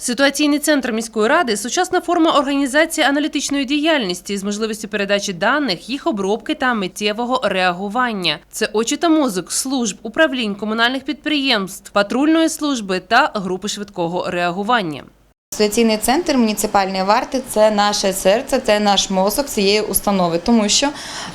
Ситуаційний центр міської ради сучасна форма організації аналітичної діяльності з можливістю передачі даних, їх обробки та миттєвого реагування. Це очі та мозок служб, управлінь комунальних підприємств, патрульної служби та групи швидкого реагування. Ситуаційний центр муніципальної варти це наше серце, це наш мозок цієї установи, тому що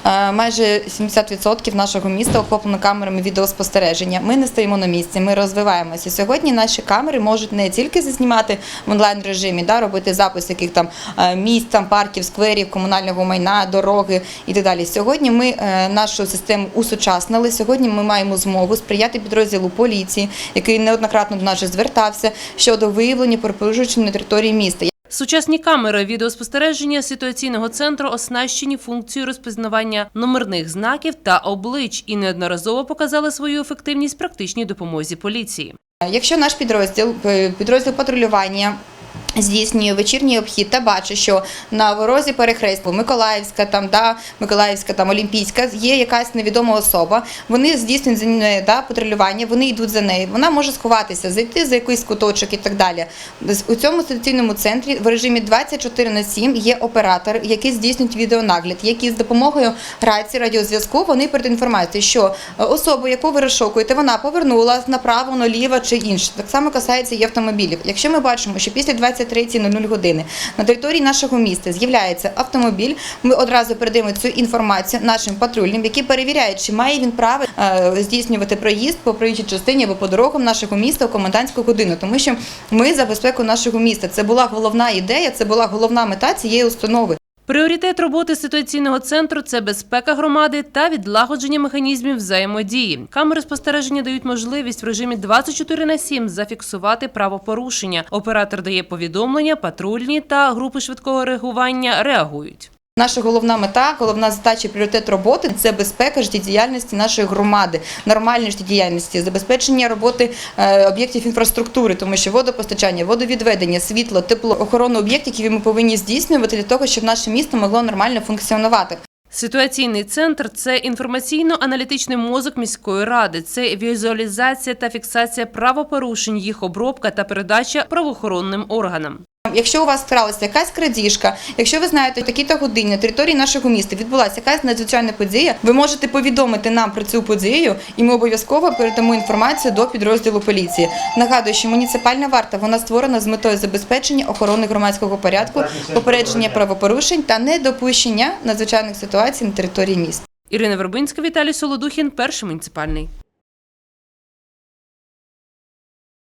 е, майже 70% нашого міста охоплено камерами відеоспостереження. Ми не стоїмо на місці, ми розвиваємося. Сьогодні наші камери можуть не тільки зазнімати в онлайн режимі, да, робити запис яких там е, місць, там парків, скверів, комунального майна, дороги і так далі. Сьогодні ми е, нашу систему усучаснили. Сьогодні ми маємо змогу сприяти підрозділу поліції, який неоднократно до нас звертався щодо виявлення порушень на території міста. Сучасні камери відеоспостереження ситуаційного центру оснащені функцією розпізнавання номерних знаків та облич і неодноразово показали свою ефективність практичній допомозі поліції. Якщо наш підрозділ, е, підрозділ патрулювання. Здійснює вечірній обхід та бачить, що на ворозі перехрестя Миколаївська, там да Миколаївська, там Олімпійська є якась невідома особа. Вони здійснюють за да, патрулювання, вони йдуть за нею. Вона може сховатися, зайти за якийсь куточок і так далі. У цьому ситуаційному центрі в режимі 24 на 7 є оператор, який здійснює відеонагляд, який з допомогою рації радіозв'язку вони передають інформацію, що е, особу, яку ви розшукуєте, вона повернула направо, наліво чи інше. Так само касається і автомобілів. Якщо ми бачимо, що після 23.00 години на території нашого міста з'являється автомобіль, ми одразу передаємо цю інформацію нашим патрульним, які перевіряють, чи має він право е, здійснювати проїзд по проїжджій частині або по дорогам нашого міста в комендантську годину, тому що ми за безпеку нашого міста. Це була головна ідея, це була головна мета цієї установи. Пріоритет роботи ситуаційного центру це безпека громади та відлагодження механізмів взаємодії. Камери спостереження дають можливість в режимі 24 на 7 зафіксувати правопорушення. Оператор дає повідомлення, патрульні та групи швидкого реагування реагують. Наша головна мета, головна задача, пріоритет роботи це безпека життєдіяльності нашої громади, нормальної життєдіяльності, забезпечення роботи е, об'єктів інфраструктури, тому що водопостачання, водовідведення, світло, тепло, охорону об'єктів, які ми повинні здійснювати для того, щоб наше місто могло нормально функціонувати. Ситуаційний центр це інформаційно-аналітичний мозок міської ради, це візуалізація та фіксація правопорушень, їх обробка та передача правоохоронним органам. Якщо у вас сталася якась крадіжка, якщо ви знаєте, такі-то годині на території нашого міста відбулася якась надзвичайна подія, ви можете повідомити нам про цю подію, і ми обов'язково передамо інформацію до підрозділу поліції. Нагадую, що муніципальна варта вона створена з метою забезпечення охорони громадського порядку, попередження правопорушень та недопущення надзвичайних ситуацій на території міста. Ірина Вербинська, Віталій Солодухін, перший муніципальний.